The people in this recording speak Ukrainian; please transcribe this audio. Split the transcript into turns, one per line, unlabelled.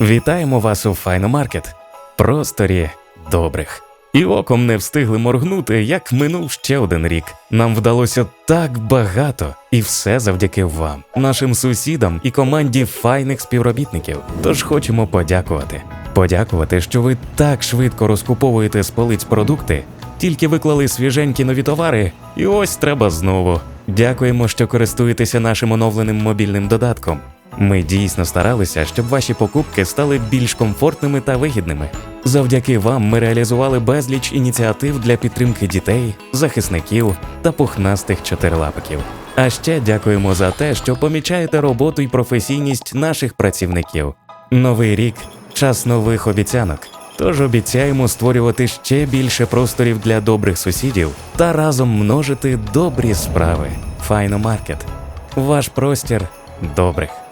Вітаємо вас у Файномаркет, просторі добрих. І оком не встигли моргнути, як минув ще один рік. Нам вдалося так багато, і все завдяки вам, нашим сусідам і команді файних співробітників. Тож хочемо подякувати. Подякувати, що ви так швидко розкуповуєте з полиць продукти, тільки виклали свіженькі нові товари, і ось треба знову. Дякуємо, що користуєтеся нашим оновленим мобільним додатком. Ми дійсно старалися, щоб ваші покупки стали більш комфортними та вигідними. Завдяки вам ми реалізували безліч ініціатив для підтримки дітей, захисників та пухнастих чотирилапиків. А ще дякуємо за те, що помічаєте роботу і професійність наших працівників. Новий рік час нових обіцянок. Тож обіцяємо створювати ще більше просторів для добрих сусідів та разом множити добрі справи. Файномаркет. Ваш простір добрих.